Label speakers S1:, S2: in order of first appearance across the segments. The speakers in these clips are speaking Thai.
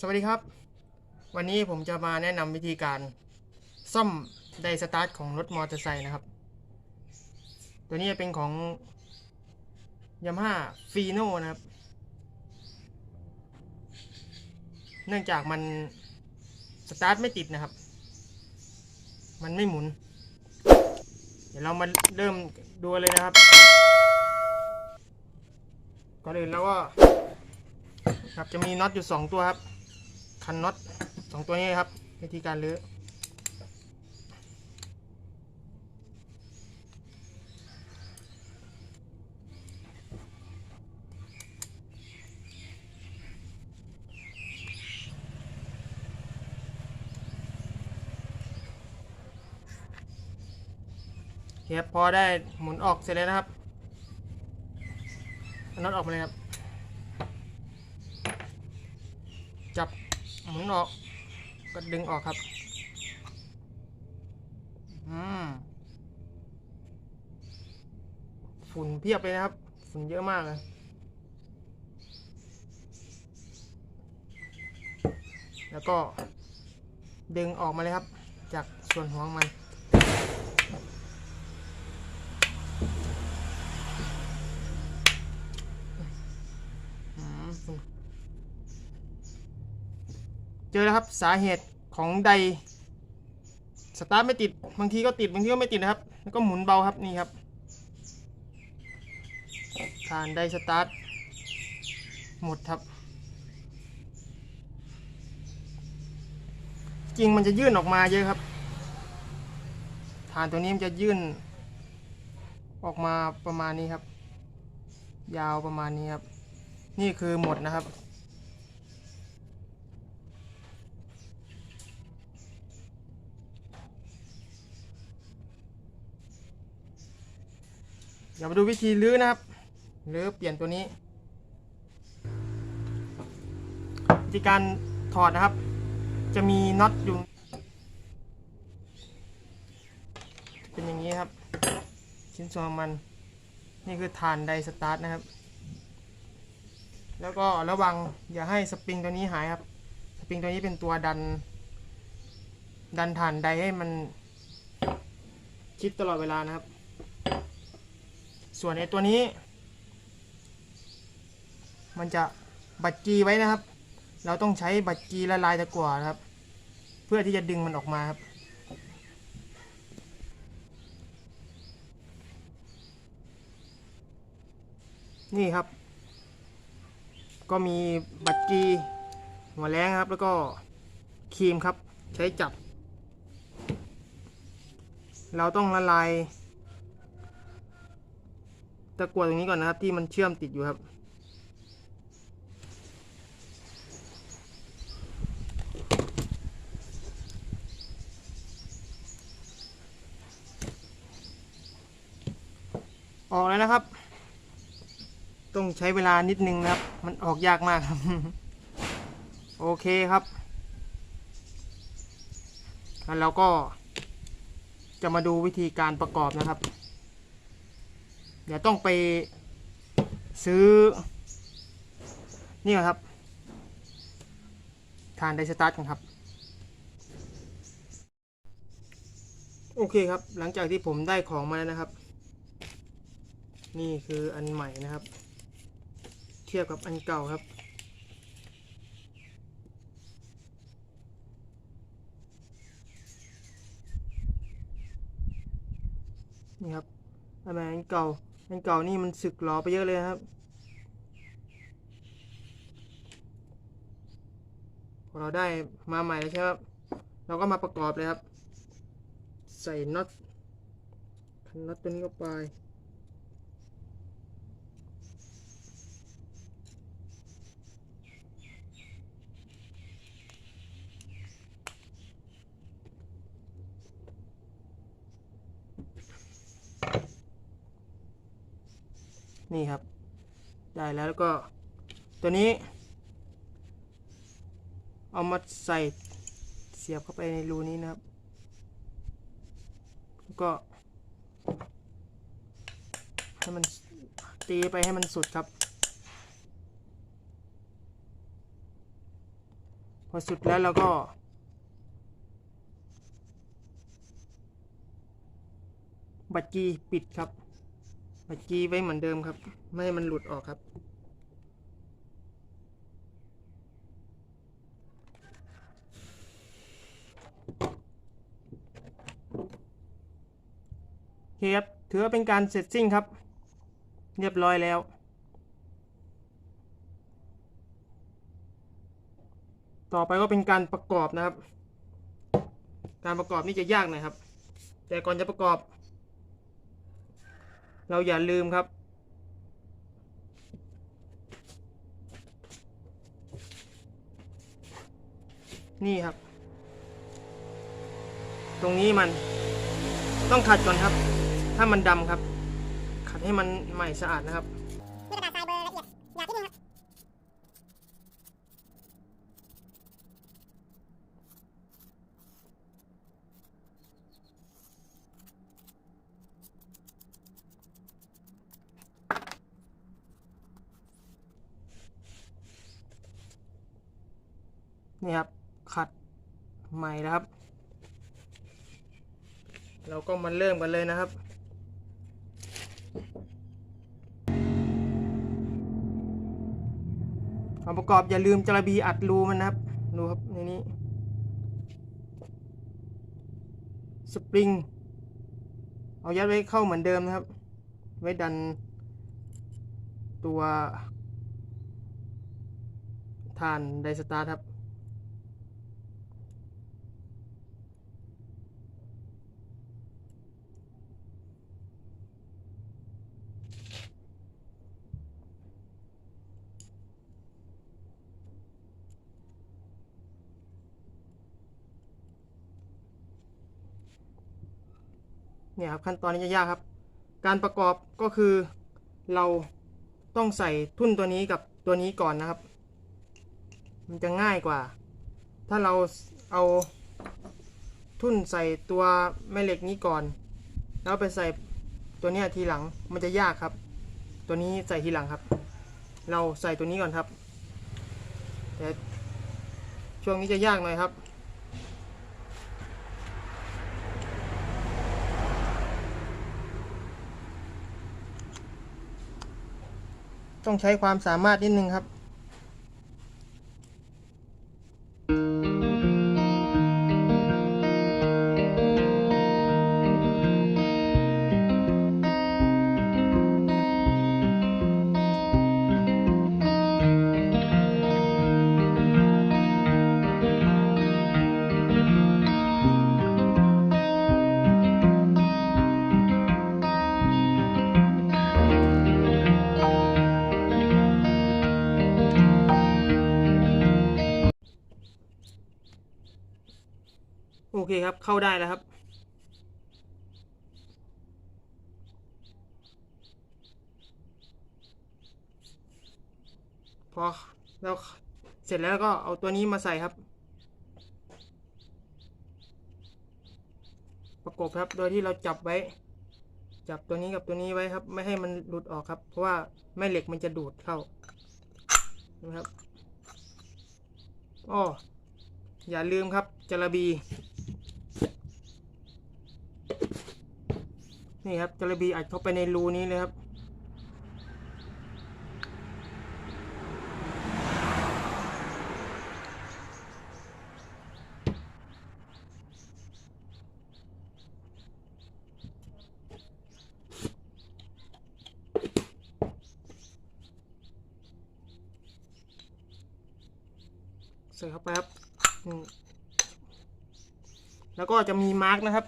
S1: สวัสดีครับ วันนี้ผมจะมาแนะนำวิธีการซ่อมไดสตาร์ทของรถมอเตอร์ไซค์นะครับ ตัวนี้เป็นของ Yamaha f i n o นะครับ เนื่องจากมันสตาร์ทไม่ติดนะครับ มันไม่หมุน เดี๋ยวเรามาเริ่มดูเลยนะครับ ก่อนอื่นเราก็ครับจะมีน็อตอยู่ 2 ตัวครับ คันน็อตสองตัวนี้ครับ วิธีการลื้อเครับพอได้หมุนออกเสร็จแล้วนะครับน็อตออกมาเลยครับ จับ นออก ก็ดึงออกครับ อืม ฝุ่นเพียบเลยนะครับ ฝุ่นเยอะมากเลยแล้วก็ดึงออกมาเลยครับ จากส่วนหัวมัน อืมฝุ่น เจอแล้วครับสาเหตุของไดสตาร์ทไม่ติดบางทีก็ติดบางทีก็ไม่ติดนะครับ แล้วก็หมุนเบาครับนี่ครับฐานไดสตาร์ทหมดครับ จริงมันจะยื่นออกมาเยอะครับฐานตัวนี้มันจะยื่น ออกมาประมาณนี้ครับ ยาวประมาณนี้ครับ นี่คือหมดนะครับ เดี๋ยวมาดูวิธีลื้อนะครับลื้อเปลี่ยนตัวนี้ วิธีการถอดนะครับ จะมีน็อตอยู่เป็นอย่างนี้ครับ ชิ้นส่วนมันนี่คือฐานไดสตาร์ทนะครับ แล้วก็ระวังอย่าให้สปริงตัวนี้หายครับ สปริงตัวนี้เป็นตัวดัน ดันฐานไดให้มันชิดตลอดเวลานะครับ ส่วนไอ้ตัวนี้ มันจะบัดจีไว้นะครับ เราต้องใช้บัดจีละลายตะกั่วครับ เพื่อที่จะดึงมันออกมาครับนี่ครับ ก็มีบัดจีหัวแรงครับ แล้วก็ครีมครับ ใช้จับ เราต้องละลาย ตะกั่วตรงนี้ก่อนนะครับ ที่มันเชื่อมติดอยู่ครับ ออกแล้วนะครับ ต้องใช้เวลานิดนึงนะครับ มันออกยากมากครับ โอเคครับแล้วเราก็จะมาดูวิธีการประกอบนะครับ เดี๋ยวต้องไปซื้อ นี่ครับ ทานไดสตาร์ทกันครับ โอเคครับ หลังจากที่ผมได้ของมาแล้วนะครับ นี่คืออันใหม่นะครับ เทียบกับอันเก่าครับนี่ครับอันใหม่อันเก่า อันเก่านี่มันสึกหลอไปเยอะเลยครับพอเราได้มาใหม่แล้วใช่ไหมครับ เราก็มาประกอบเลยครับ ใส่น็อตคันน็อตตัวนี้เข้าไป นี่ครับ ได้แล้วแล้วก็ตัวนี้ เอามาใส่เสียบเข้าไปในรูนี้นะครับ แล้วก็ให้มันตีไปให้มันสุดครับ พอสุดแล้วเราก็บัตรจีปิดครับ บัตรจีไว้เหมือนเดิมครับ ไม่ให้มันหลุดออกครับ โอเคครับ ถือว่าเป็นการเสร็จสิ้นครับ เรียบร้อยแล้วต่อไปก็เป็นการประกอบนะครับ การประกอบนี่จะยากหน่อยครับ แต่ก่อนจะประกอบ เราอย่าลืมครับ นี่ครับ ตรงนี้มันต้องขัดก่อนครับ ถ้ามันดำครับ ขัดให้มันใหม่สะอาดนะครับ
S2: นี่กระดาษทรายเบอร์ละเอียดหยาบนิดนึงครับ
S1: นี่ครับขัดใหม่นะครับ เราก็มาเริ่มกันเลยนะครับก่อนประกอบอย่าลืมจระบีอัดรูมันนะครับดูครับในนี้สปริงเอายัดไว้เข้าเหมือนเดิมนะครับ ไว้ดันตัวฐานไดสตาร์ครับ เนี่ยครับขั้นตอนนี้จะยากครับ การประกอบก็คือเราต้องใส่ทุ่นตัวนี้กับตัวนี้ก่อนนะครับ มันจะง่ายกว่า ถ้าเราเอาทุ่นใส่ตัวแม่เหล็กนี้ก่อน แล้วไปใส่ตัวเนี้ยทีหลังมันจะยากครับ ตัวนี้ใส่ทีหลังครับ เราใส่ตัวนี้ก่อนครับ แต่ช่วงนี้จะยากหน่อยครับ ต้องใช้ความสามารถนิดนึงครับ โอเคครับ เข้าได้แล้วครับ พอเราเสร็จแล้วก็เอาตัวนี้มาใส่ครับ ประกบครับ โดยที่เราจับไว้ จับตัวนี้กับตัวนี้ไว้ครับ ไม่ให้มันหลุดออกครับ เพราะว่าแม่เหล็กมันจะดูดเข้านะครับอ้ออย่าลืมครับจระบี นี่ครับจระบีอัดเข้าไปในรูนี้เลยครับ ใส่เข้าไปครับ แล้วก็จะมีมาร์กนะครับ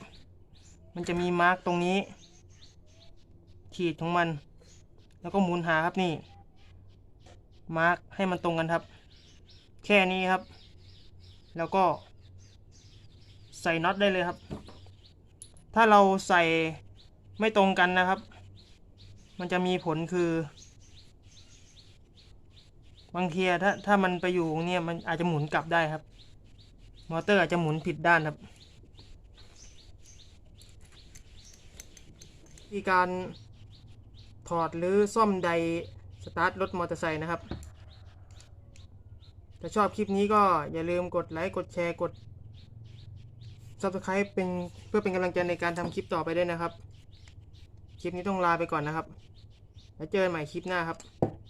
S1: มันจะมีมาร์กตรงนี้ ขีดของมัน แล้วก็หมุนหาครับนี่ มาร์กให้มันตรงกันครับ แค่นี้ครับ แล้วก็ ใส่น็อตได้เลยครับ ถ้าเราใส่ไม่ตรงกันนะครับ มันจะมีผลคือบางทีอะถ้าถ้ามันไปอยู่เนี่ยมันอาจจะหมุนกลับได้ครับ มอเตอร์อาจจะหมุนผิดด้านครับ ธีการถอดหรือซ่อมไดสตาร์ทรถมอเตอร์ไซค์นะครับ ถ้าชอบคลิปนี้ก็อย่าลืมกดไลค์ กดแชร์ กด Subscribe เป็นเพื่อเป็นกำลังใจในการทำคลิปต่อไปด้วยนะครับ คลิปนี้ต้องลาไปก่อนนะครับ แล้วเจอกันใหม่คลิปหน้าครับ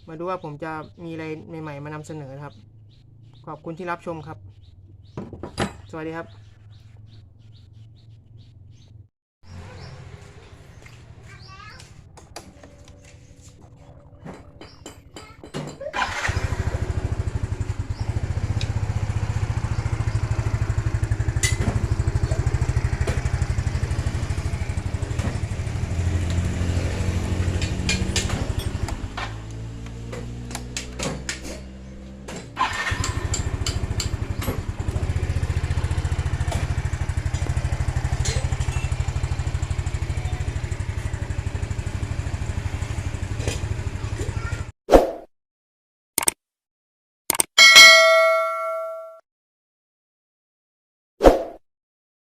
S1: มาดูว่าผมจะมีอะไรใหม่ ๆ มานำเสนอครับ ขอบคุณที่รับชมครับ สวัสดีครับ